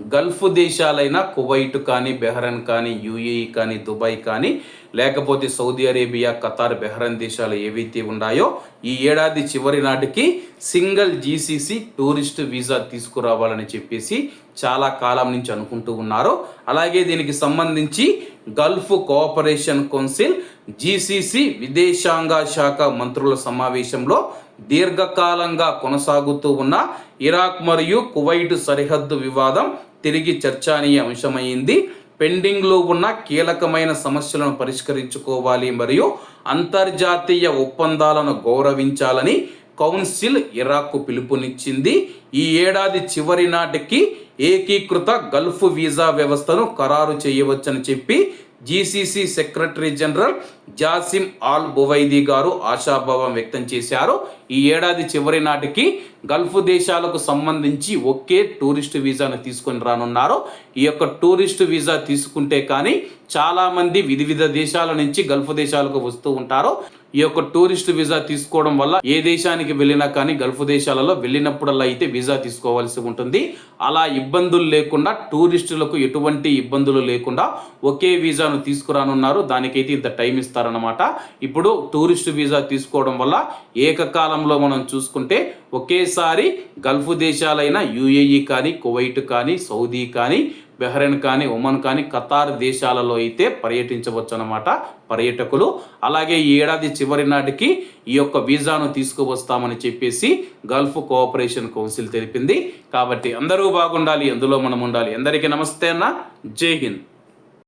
Gulf దేశాలైన Kuwait కానీ Bahrain కానీ యుఏఈ కానీ దుబాయ్ కానీ లేకపోతే సౌదీ అరేబియా ఖతార్ బెహ్రన్ దేశాలు ఏవైతే ఉన్నాయో ఈ ఏడాది చివరి నాటికి సింగిల్ జీసీసీ టూరిస్ట్ వీసా తీసుకురావాలని చెప్పేసి చాలా కాలం నుంచి అనుకుంటూ ఉన్నారు. అలాగే దీనికి సంబంధించి గల్ఫ్ కోఆపరేషన్ కౌన్సిల్ జీసీసీ విదేశాంగ శాఖ మంత్రుల సమావేశంలో దీర్ఘకాలంగా కొనసాగుతూ ఉన్న ఇరాక్ మరియు కువైట్ సరిహద్దు వివాదం తిరిగి చర్చనీయ అంశమైంది. పెండింగ్లో ఉన్న కీలకమైన సమస్యలను పరిష్కరించుకోవాలి మరియు అంతర్జాతీయ ఒప్పందాలను గౌరవించాలని కౌన్సిల్ ఇరాక్కు పిలుపునిచ్చింది. ఈ ఏడాది చివరి నాటికి ఏకీకృత గల్ఫ్ వీసా వ్యవస్థను ఖరారు చేయవచ్చని చెప్పి GCC secretary general Jasem Al Budaiwi గారు ఆశాభావం వ్యక్తం చేశారు. ఈ ఏడాది చివరి నాటికి గల్ఫ్ దేశాలకు సంబంధించి ఒకే టూరిస్ట్ వీసాను తీసుకొని రానున్నారు. ఈ యొక్క టూరిస్ట్ వీసా తీసుకుంటే కానీ చాలామంది వివిధ దేశాల నుంచి గల్ఫ్ దేశాలకు వస్తూ ఉంటారు. ఈ యొక్క టూరిస్ట్ వీసా తీసుకోవడం వల్ల ఏ దేశానికి వెళ్ళినా కానీ గల్ఫ్ దేశాలలో వెళ్ళినప్పుడల్లా అయితే వీసా తీసుకోవాల్సి ఉంటుంది. అలా ఇబ్బందులు లేకుండా టూరిస్టులకు ఎటువంటి ఇబ్బందులు లేకుండా ఒకే వీసా వీసాను తీసుకురానున్నారు. దానికైతే ఇంత టైం ఇస్తారనమాట ఇప్పుడు టూరిస్ట్ వీసా తీసుకోవడం వల్ల ఏకకాలంలో మనం చూసుకుంటే ఒకేసారి గల్ఫ్ దేశాలైన యుఏఈ కానీ కువైట్ కానీ సౌదీ కానీ బెహ్రెన్ కానీ ఒమన్ కానీ ఖతార్ దేశాలలో అయితే పర్యటించవచ్చు అనమాట పర్యాటకులు. అలాగే ఈ ఏడాది చివరి నాటికి ఈ యొక్క వీసాను తీసుకువస్తామని చెప్పేసి గల్ఫ్ కోఆపరేషన్ కౌన్సిల్ తెలిపింది. కాబట్టి అందరూ బాగుండాలి అందులో మనం ఉండాలి. అందరికీ నమస్తే అన్న. జై హింద్.